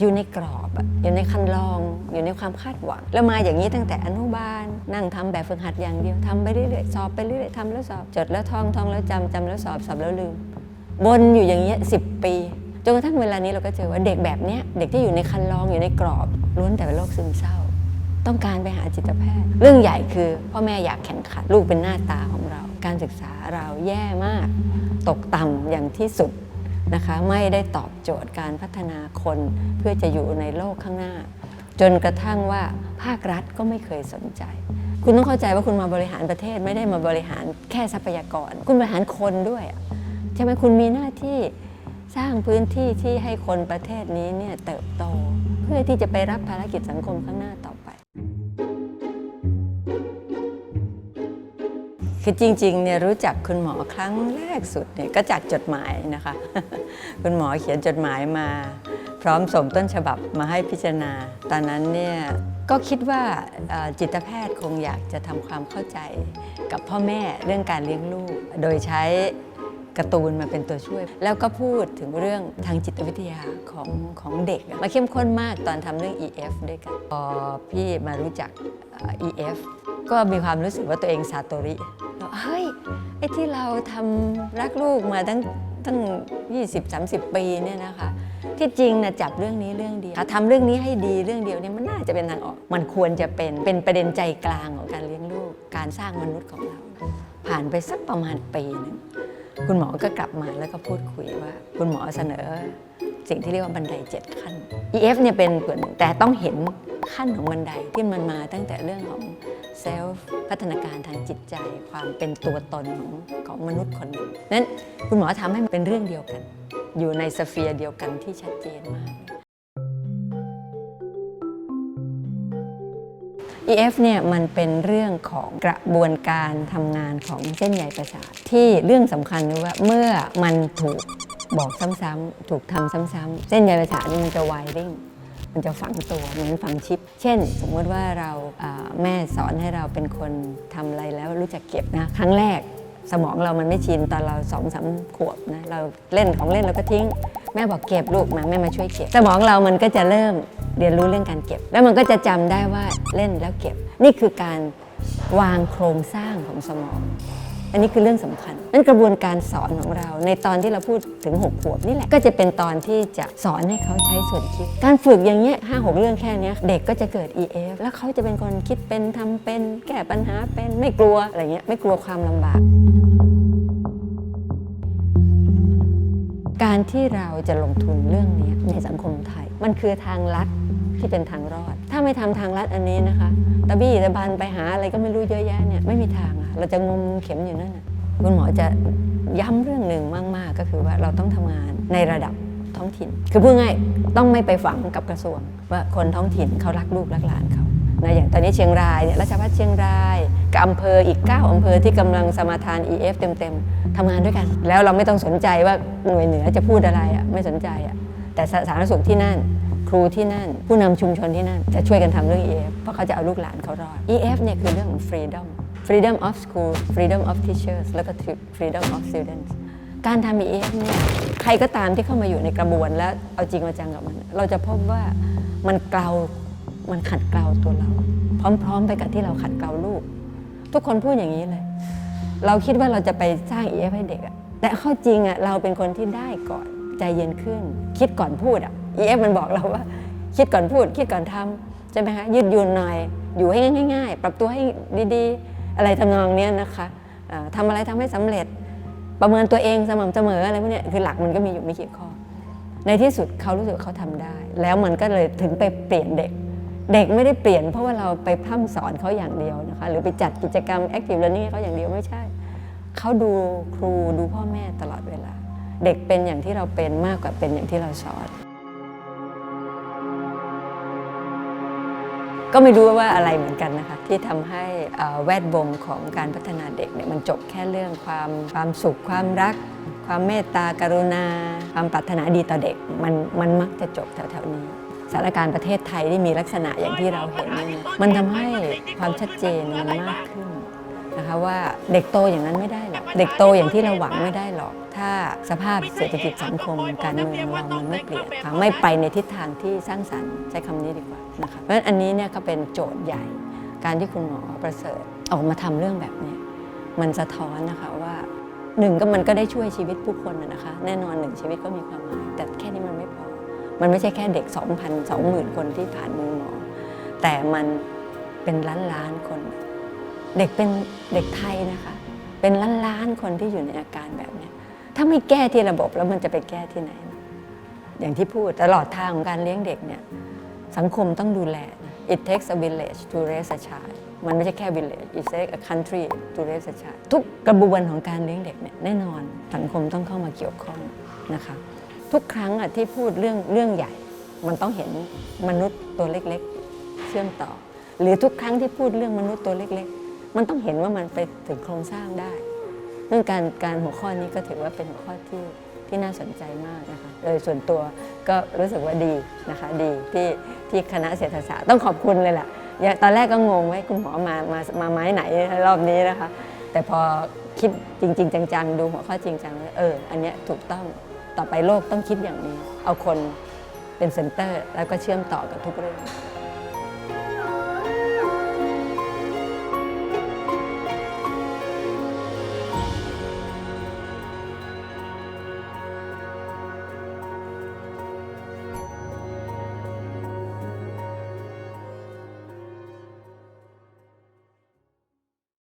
อยู่ในกรอบอยู่ในคันลอง อยู่ในความคาดหวัง แล้วมาอย่างนี้ตั้งแต่อนุบาล นั่งทำแบบฝึกหัดอย่างเดียวทำไปเรื่อยๆสอบไปเรื่อยๆทำแล้วสอบ จดแล้วท่องท่องแล้วจำจำแล้วสอบสอบแล้วลืมวนอยู่อย่างเงี้ยสิปีจนกระทั่งเวลานี้เราก็เจอว่าเด็กแบบเนี้ยเด็กที่อยู่ในคันลองอยู่ในกรอบล้วนแต่เป็นโรคซึมเศร้า ต้องการไปหาจิตแพทย์ เรื่องใหญ่คือพ่อแม่อยากแข่งขันลูกเป็นหน้าตาของเรา การศึกษาเราแย่มาก ตกต่ำอย่างที่สุด นะคะไม่ได้ตอบโจทย์การพัฒนาคนเพื่อจะอยู่ในโลกข้างหน้า จนกระทั่งว่าภาครัฐก็ไม่เคยสนใจ คุณต้องเข้าใจว่าคุณมาบริหารประเทศไม่ได้มาบริหารแค่ทรัพยากร คุณบริหารคนด้วยใช่ไหมคุณมีหน้าที่สร้างพื้นที่ที่ให้คนประเทศนี้เนี่ยเติบโต เพื่อที่จะไปรับภารกิจสังคมข้างหน้าต่อ คือจริงๆเนี่ยรู้จักคุณหมอครั้งแรกสุดเนี่ยก็จากจดหมายนะคะ คุณหมอเขียนจดหมายมา พร้อมส่งต้นฉบับมาให้พิจารณา ตอนนั้นเนี่ยก็คิดว่าจิตแพทย์คงอยากจะทำความเข้าใจกับพ่อแม่เรื่องการเลี้ยงลูก โดยใช้การ์ตูนมาเป็นตัวช่วย แล้วก็พูดถึงเรื่องทางจิตวิทยาของของเด็ก มาเข้มข้นมากตอนทำเรื่อง EF ด้วยกันพอพี่มารู้จักเอ่อ EF ก็มีความรู้สึกว่าตัวเองซาโตริ ไอ้ที่เราทำรักลูกมาตั้งตั้ง 20-30 ปีเนี่ยนะคะ ที่จริงนะจับเรื่องนี้เรื่องเดียวถ้าทำเรื่องนี้ให้ดีเรื่องเดียวเนี่ยมันน่าจะเป็นทางออก มันควรจะเป็นเป็นประเด็นใจกลางของการเลี้ยงลูก การสร้างมนุษย์ของเรา ผ่านไปสักประมาณปีหนึ่งคุณหมอก็กลับมาแล้วก็พูดคุยว่า คุณหมอเสนอ สิ่งที่เรียกว่าบันได7ขั้น EF เนี่ยเป็นส่วนหนึ่งแต่ต้องเห็น ขั้นของบันไดที่มันมาตั้งแต่เรื่องของเซลฟ์พัฒนาการทางจิตใจ ความเป็นตัวตนของของมนุษย์คนหนึ่งนั้นคุณหมอทำให้มันเป็นเรื่องเดียวกัน อยู่ในสเฟียร์เดียวกันที่ชัดเจนมาก EF เนี่ยมันเป็นเรื่องของกระบวนการทำงานของเส้นใยประสาทที่เรื่องสำคัญคือว่าเมื่อมันถูกบอกซ้ำๆถูกทำซ้ำๆเส้นใยประสาทนี่มันจะไวริ่ง มันจะฝังตัวเหมือนฝังชิป เช่น สมมติว่าเราแม่สอนให้เราเป็นคนทำอะไรแล้วรู้จักเก็บนะครั้งแรกสมองเรามันไม่ชินตอนเราสองสามขวบนะเราเล่นของเล่นเราก็ทิ้ง แม่บอกเก็บลูกมาแม่มาช่วยเก็บ สมองเรามันก็จะเริ่มเรียนรู้เรื่องการเก็บ แล้วมันก็จะจำได้ว่าเล่นแล้วเก็บ นี่คือการวางโครงสร้างของสมอง อันนี้คือเรื่องสำคัญนั่นกระบวนการสอนของเรา ในตอนที่เราพูดถึง6ขวบนี่แหละก็จะเป็นตอนที่จะสอนให้เขาใช้ส่วนคิด การฝึกอย่างเงี้ยห้าหกเรื่องแค่นี้เด็กก็จะเกิด EF แล้วเขาจะเป็นคนคิดเป็นทำเป็น แก้ปัญหาเป็นไม่กลัวอะไรเงี้ยไม่กลัวความลำบากการที่เราจะลงทุนเรื่องนี้ในสังคมไทย มันคือทางลัดที่เป็นทางรอด ถ้าไม่ทำทางลัดอันนี้นะคะตะบี้ตะบันไปหาอะไรก็ไม่รู้เยอะแยะเนี่ยไม่มีทาง เราจะงมเข็มอยู่นั่นน่ะคุณหมอจะย้ำเรื่องหนึ่งมากๆ ก็คือว่าเราต้องทำงานในระดับท้องถิ่น คือพูดง่ายต้องไม่ไปฝังกับกระทรวง ว่าคนท้องถิ่นเขารักลูกรักหลานเขานะอย่างตอนนี้เชียงรายเนี่ยราชภัฏเชียงรายกับอำเภออีก 9อำเภอที่กำลังสมาทาน EF เต็มๆทำงานด้วยกัน แล้วเราไม่ต้องสนใจว่าหน่วยเหนือจะพูดอะไรอะไม่สนใจอะแต่สาธารณสุขที่นั่น ครูที่นั่น ผู้นำชุมชนที่นั่นจะช่วยกันทำเรื่อง EF เพราะเขาจะเอาลูกหลานเขารอด EF เนี่ยคือเรื่องของ freedom freedom of school freedom of teachers แล้วก็ freedom of students การทำ EF เนี่ยใครก็ตามที่เข้ามาอยู่ในกระบวน แล้วเอาจริงเอาจังกับมัน เราจะพบว่ามันเกลา มันขัดเกลาตัวเรา พร้อมๆ ไปกับที่เราขัดเกลาลูก ทุกคนพูดอย่างนี้เลย เราคิดว่าเราจะไปสร้าง EF ให้เด็กอะแต่ข้อจริงอะเราเป็นคนที่ได้ก่อนใจเย็นขึ้น คิดก่อนพูดอะ EF มันบอกเราว่า คิดก่อนพูด คิดก่อนทำใช่ไหมคะยืดหยุ่นหน่อยอยู่ให้ง่าย ๆ ปรับตัวให้ดีๆ อะไรทำนองเนี้ยนะคะอ่าทำอะไรทำให้สำเร็จประเมินตัวเองสม่ำเสมออะไรพวกเนี้ยคือหลักมันก็มีอยู่ไม่กี่ข้อ ในที่สุดเขารู้สึกเขาทำได้ แล้วมันก็เลยถึงไปเปลี่ยนเด็ก เด็กไม่ได้เปลี่ยนเพราะว่าเราไปพร่ำสอนเขาอย่างเดียวนะคะหรือไปจัดกิจกรรม active learning เขาอย่างเดียวไม่ใช่ เขาดูครูดูพ่อแม่ตลอดเวลา เด็กเป็นอย่างที่เราเป็นมากกว่าเป็นอย่างที่เราสอน ก็ไม่รู้ว่าอะไรเหมือนกันนะคะที่ทำให้แวดวงของการพัฒนาเด็กเนี่ยมันจบแค่เรื่องความความสุขความรัก ความเมตตากรุณา ความปรารถนาดีต่อเด็กมันมันมักจะจบแถวๆนี้สถานการณ์ประเทศไทยที่มีลักษณะอย่างที่เราเห็นเนี่ยมันทำให้ความชัดเจนมันมากขึ้นนะคะว่าเด็กโตอย่างนั้นไม่ได้หรอก เด็กโตอย่างที่เราหวังไม่ได้หรอก ถ้าสภาพเศรษฐกิจสังคม การเมืองเรามันไม่เปลี่ยนค่ะไม่ไปในทิศทางที่สร้างสรรค์ใช้คำนี้ดีกว่านะคะเพราะฉะนั้นอันนี้เนี่ยก็เป็นโจทย์ใหญ่ การที่คุณหมอประเสริฐออกมาทำเรื่องแบบนี้มันสะท้อนนะคะว่าหนึ่งก็มันก็ได้ช่วยชีวิตผู้คนนะคะ แน่นอนหนึ่งชีวิตก็มีความหมาย แต่แค่นี้มันไม่พอ มันไม่ใช่แค่เด็ก 2,000 20,000 คนที่ผ่านมือหมอ แต่มันเป็นล้านล้านๆคน เด็กเป็นเด็กไทยนะคะ เป็นล้านๆคนที่อยู่ในอาการแบบนี้ถ้าไม่แก้ที่ระบบแล้วมันจะไปแก้ที่ไหน อย่างที่พูดตลอดทางของการเลี้ยงเด็กเนี่ยสังคมต้องดูแล it takes a village to raise a child มันไม่ใช่แค่ village it takes a country to raise a child ทุกกระบวนของการเลี้ยงเด็กเนี่ยแน่นอนสังคมต้องเข้ามาเกี่ยวข้องนะคะทุกครั้งอะที่พูดเรื่องเรื่องใหญ่ มันต้องเห็นมนุษย์ตัวเล็กๆ เชื่อมต่อ หรือทุกครั้งที่พูดเรื่องมนุษย์ตัวเล็กๆ มันต้องเห็นว่ามันไปถึงโครงสร้างได้เรื่องการการหัวข้อนี้ก็ถือว่าเป็นหัวข้อที่ที่น่าสนใจมากนะคะ โดยส่วนตัวก็รู้สึกว่าดีนะคะ ดีที่ที่คณะเศรษฐศาสตร์ต้องขอบคุณเลยแหละตอนแรกก็งงไว้คุณหมอมามามาไม้ไหนรอบนี้นะคะ แต่พอคิดจริง ๆ จังๆ ดูหัวข้อจริงจังแล้วเอออันเนี้ยถูกต้องต่อไปโลกต้องคิดอย่างนี้ เอาคนเป็นเซนเตอร์ แล้วก็เชื่อมต่อกับทุกเรื่อง